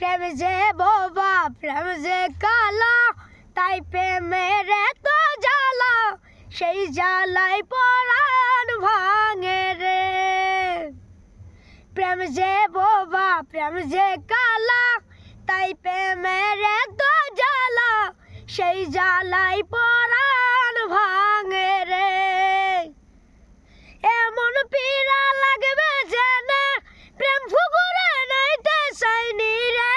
প্রেম যে বোবা, প্রেম যে কালা, তাই প্রেমের এত জ্বালা, সেই জ্বালাই পরাণ ভাঙে রে। প্রেম যে বোবা, প্রেম যে কালা, তাই প্রেমের এত জ্বালা, সেই জ্বালাই পরাণ ভাঙে রে এমন পীড়া লাগবে যে না প্রেম ফুকুরে নাইতে চাইনি রে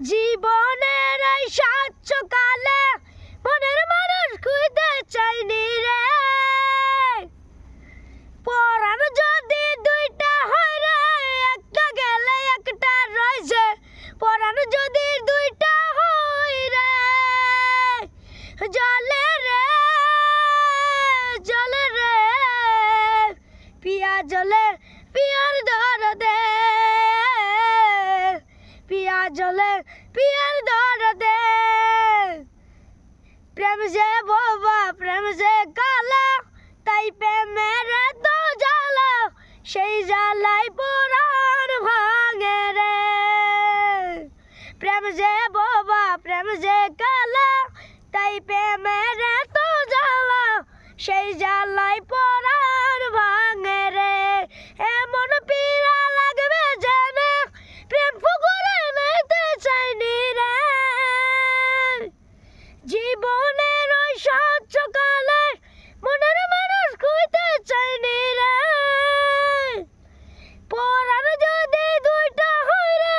জীবনের এই সাচ্ছ কালে মনের মানুষ খুঁজতে চাইনি রে। পরাণ যদি দুইটা হয় রে, একটা গেলে একটা রয়েছে। পরাণ যদি দুইটা হয় রে, জলে রে জলে রে। পিয়া জলে পিয়ার ধর দে জলে পিয়ার ধর দে প্রেম যে বোবা, প্রেম যে কালা, তাই প্রেমের তো জ্বালা, সেই জ্বালাই পুরাণ ভাঙে রে। প্রেম যে বাবা, প্রেম যে কালা, তাই প্রেমের তো জ্বালা, সেই জ্বালাই পুরাণ ভাঙে রে এমন পীড়া লাগবে যে না প্রেম ফুকুরে নাইতে চাইনি রে জীবনের ওই স্বচ্ছ কালে মনের মানুষ খুঁজতে চাইনি রে পরাণ যদি দুইটা হয় রে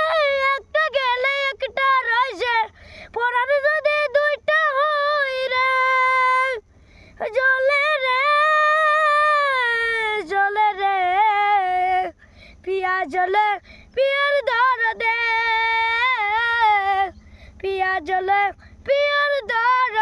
একটা গেলে একটা রয়েছে পরাণ যদি দুইটা হয় রে জলে রে জলে রে পিয়া জলে পিয়ার ধর দে। পিয়া জলে পিয়ার ধর